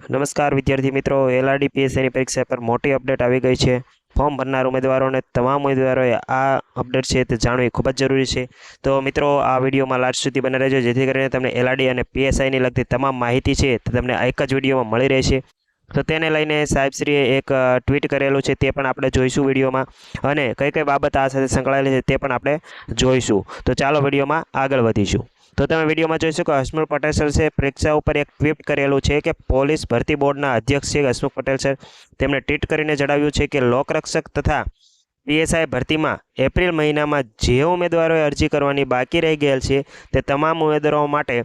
નમસ્કાર વિદ્યાર્થી મિત્રો એલઆરડી પીએસઆઈની પરીક્ષા પર મોટી અપડેટ આવી ગઈ છે. ફોર્મ ભરનાર ઉમેદવારોને તમામ ઉમેદવારોએ આ અપડેટ છે તે જાણવી ખૂબ જ જરૂરી છે. તો મિત્રો, આ વિડીયોમાં લાસ્ટ સુધી બને રહેજો. જેથી કરીને તમને એલઆરડી અને પીએસઆઈની લગતી તમામ માહિતી છે તે તમને એક જ વિડીયોમાં મળી રહેશે. તો તેને લઈને સાહેબશ્રીએ એક ટ્વીટ કરેલું છે તે પણ આપણે જોઈશું વિડીયોમાં. અને કઈ કઈ બાબત આ સાથે સંકળાયેલી છે તે પણ આપણે જોઈશું. તો ચાલો વિડીયોમાં આગળ વધીશું. તો તમે વિડીયોમાં જોઈ શકો હસમુખ પટેલ સર છે. પરીક્ષા ઉપર એક ટ્વીટ કરેલું છે કે પોલીસ ભરતી બોર્ડના અધ્યક્ષ છે હસમુખ પટેલ સર તેમણે ટ્વીટ કરીને જણાવ્યું છે કે લોકરક્ષક તથા પીએસઆઈ ભરતીમાં એપ્રિલ મહિનામાં જે ઉમેદવારોએ અરજી કરવાની બાકી રહી ગયેલ છે તે તમામ ઉમેદવારો માટે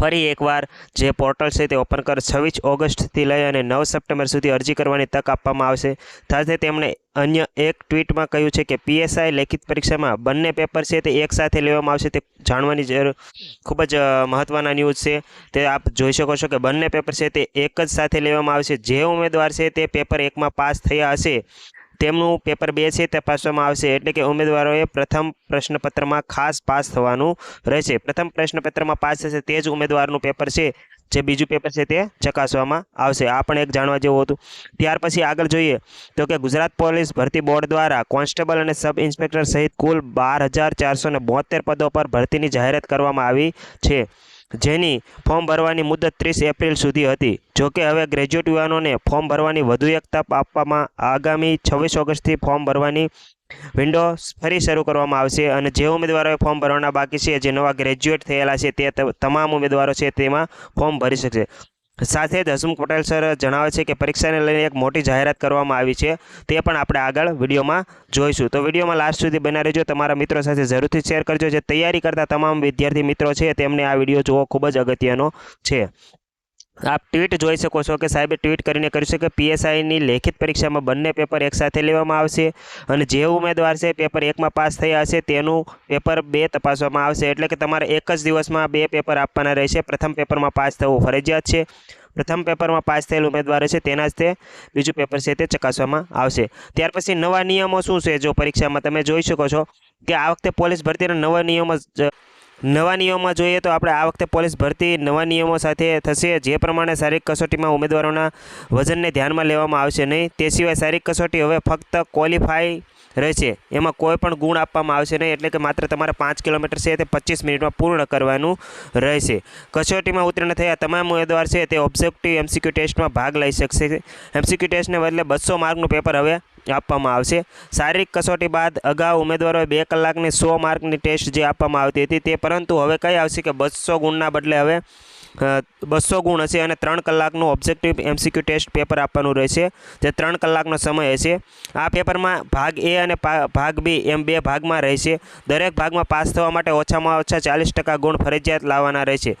ફરી એકવાર જે પોર્ટલ છે તે ઓપન કર. છવ્વીસ ઓગસ્ટથી લઈ અને નવ સપ્ટેમ્બર સુધી અરજી કરવાની તક આપવામાં આવશે. સાથે તેમણે અન્ય એક ટ્વીટમાં કહ્યું છે કે પીએસઆઈ લેખિત પરીક્ષામાં બંને પેપર છે તે એકસાથે લેવામાં આવશે તે જાણવાની જરૂર ખૂબ જ મહત્ત્વના ન્યૂઝ છે. તે આપ જોઈ શકો છો કે બંને પેપર છે તે એક જ સાથે લેવામાં આવશે. જે ઉમેદવાર છે તે પેપર એકમાં પાસ થયા હશે તેમનું પેપર બે છે તપાસવામાં આવશે. એટલે કે ઉમેદવારોએ પ્રથમ પ્રશ્નપત્રમાં ખાસ પાસ થવાનું રહેશે. પ્રથમ પ્રશ્નપત્રમાં પાસ થશે તે જ ઉમેદવારનું પેપર છે, જે બીજું પેપર છે તે ચકાસવામાં આવશે. આ પણ એક જાણવા જેવું હતું. ત્યાર પછી આગળ જોઈએ તો કે ગુજરાત પોલીસ ભરતી બોર્ડ દ્વારા કોન્સ્ટેબલ અને સબ ઇન્સ્પેક્ટર સહિત કુલ બાર પદો પર ભરતીની જાહેરાત કરવામાં આવી છે. જેની ફોર્મ ભરવાની મુદત ત્રીસ એપ્રિલ સુધી હતી. જોકે હવે ગ્રેજ્યુએટ યુવાનોને ફોર્મ ભરવાની વધુ એક તપ આપવામાં આગામી છવ્વીસ ઓગસ્ટથી ફોર્મ ભરવાની વિન્ડો ફરી શરૂ કરવામાં આવશે અને જે ઉમેદવારોએ ફોર્મ ભરવાના બાકી છે, જે નવા ગ્રેજ્યુએટ થયેલા છે તે, તમામ ઉમેદવારો છે, તેમાં ફોર્મ ભરી શકશે. સાથે જ હસમુખ પટેલ સર જણાવે છે કે પરીક્ષાને લઈને એક મોટી જાહેરાત કરવામાં આવી છે. તે પણ આપણે આગળ વિડીયોમાં જોઈશું. તો વિડીયોમાં લાસ્ટ સુધી બના રહેજો. તમારા મિત્રો સાથે જરૂરથી શેર કરજો. જે તૈયારી કરતા તમામ વિદ્યાર્થી મિત્રો છે, તેમને આ વીડિયો જોવો ખૂબ જ અગત્યનો છે. આપ ટ્વીટ જોઈ શકો છો કે સાહેબે ટ્વીટ કરીને કર્યું છે કે પીએસઆઈની લેખિત પરીક્ષામાં બંને પેપર એકસાથે લેવામાં આવશે અને જે ઉમેદવાર છે પેપર એકમાં પાસ થયા હશે તેનું પેપર બે તપાસવામાં આવશે. એટલે કે તમારે એક જ દિવસમાં બે પેપર આપવાના રહેશે. પ્રથમ પેપરમાં પાસ થવું ફરજિયાત છે. પ્રથમ પેપરમાં પાસ થયેલ ઉમેદવાર છે તેના જ તે બીજું પેપર છે તે ચકાસવામાં આવશે. ત્યાર પછી નવા નિયમો શું છે? જો પરીક્ષામાં તમે જોઈ શકો છો કે આ વખતે પોલીસ ભરતીના નવા નિયમો નવા નિયમોમાં જોઈએ તો આપણે આ વખતે પોલીસ ભરતી નવા નિયમો સાથે થશે. જે પ્રમાણે શારીરિક કસોટીમાં ઉમેદવારોના વજનને ધ્યાનમાં લેવામાં આવશે નહીં. તે સિવાય શારીરિક કસોટી હવે ફક્ત ક્વોલિફાઈ રહેશે. એમાં કોઈ પણ ગુણ આપવામાં આવશે નહીં. એટલે કે માત્ર તમારે પાંચ કિલોમીટર છે તે પચીસ મિનિટમાં પૂર્ણ કરવાનું રહેશે. કસોટીમાં ઉત્તીર્ણ થયા તમામ ઉમેદવાર છે તે ઓબ્જેક્ટિવ એમસીક્યુ ટેસ્ટમાં ભાગ લઈ શકશે. એમસીક્યુ ટેસ્ટને બદલે બસો માર્કનું પેપર હવે આપવામાં આવશે. શારીરિક કસોટી બાદ અગાઉ ઉમેદવારોએ બે કલાકની સો માર્કની ટેસ્ટ જે આપવામાં આવતી હતી તે પરંતુ હવે કઈ આવશે કે બસો ગુણના બદલે હવે બસો ગુણ હશે અને ત્રણ કલાકનું ઓબ્જેક્ટિવ એમસીક્યુ ટેસ્ટ પેપર આપવાનું રહેશે. જે ત્રણ કલાકનો સમય હશે. આ પેપરમાં ભાગ એ અને ભાગ બી એમ બે ભાગમાં રહેશે. દરેક ભાગમાં પાસ થવા માટે ઓછામાં ઓછા ચાલીસ ટકા ગુણ ફરજિયાત લાવવાના રહેશે.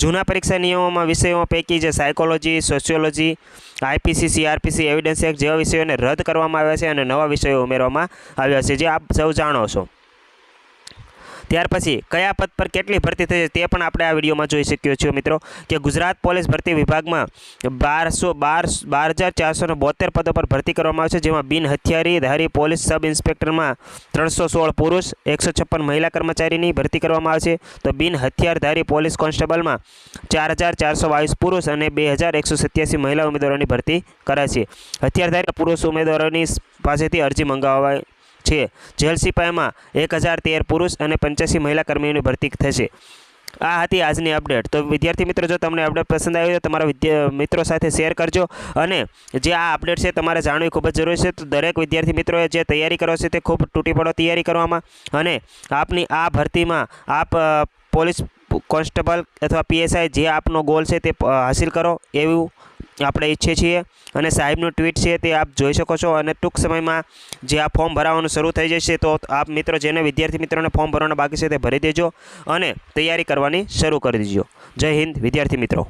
જૂના પરીક્ષા નિયમોમાં વિષયો પૈકી જે psychology sociology IPC CrPC evidence act જેવા વિષયોને રદ કરવામાં આવ્યા છે અને નવા વિષયો ઉમેરવામાં આવ્યા છે. જે આપ સૌ જાણો છો. ત્યાર પછી કયા પદ પર કેટલી ભરતી થઈ છે તે પણ આપણે આ વિડીયોમાં જોઈ શકીએ છીએ મિત્રો કે ગુજરાત પોલીસ ભરતી વિભાગમાં બારસો બાર બાર હજાર ચારસો બોતેર પદો પર ભરતી કરવામાં આવશે, જેમાં બિન હથિયારીધારી પોલીસ સબ ઇન્સ્પેક્ટરમાં ત્રણસો સોળ પુરુષ, એકસો છપ્પન મહિલા કર્મચારીની ભરતી કરવામાં આવશે. તો બિન હથિયારધારી પોલીસ કોન્સ્ટેબલમાં ચાર હજાર ચારસો બાવીસ પુરુષ અને બે હજાર એકસો સત્યાસી મહિલા ઉમેદવારોની ભરતી કરાશે. હથિયારધારી પુરુષ ઉમેદવારોની પાસેથી અરજી મંગાવવા છે. જેલ સિપાહીમાં એક હજાર તેર પુરુષ અને પંચ્યાસી મહિલા કર્મીઓની ભરતી થશે. આ હતી આજની અપડેટ. તો વિદ્યાર્થી મિત્રો, જો તમને અપડેટ પસંદ આવી તો તમારા મિત્રો સાથે શેર કરજો. અને જે આ અપડેટ છે તમારે જાણવી ખૂબ જ જરૂરી છે. તો દરેક વિદ્યાર્થી મિત્રોએ જે તૈયારી કરો છે તે ખૂબ તૂટી પડો તૈયારી કરવામાં. અને આપની આ ભરતીમાં આપ પોલીસ કોન્સ્ટેબલ અથવા પીએસઆઈ જે આપનો ગોલ છે તે હાસિલ કરો એવું આપણે ઈચ્છીએ છીએ. અને સાહેબનું ટ્વીટ છે તે આપ જોઈ શકો છો. અને ટૂંક સમયમાં જે આ ફોર્મ ભરાવાનું શરૂ થઈ જશે તો આપ મિત્રો જેને વિદ્યાર્થી મિત્રોને ફોર્મ ભરવાના બાકી છે તે ભરી દેજો અને તૈયારી કરવાની શરૂ કરી દેજો. જય હિન્દ, વિદ્યાર્થી મિત્રો.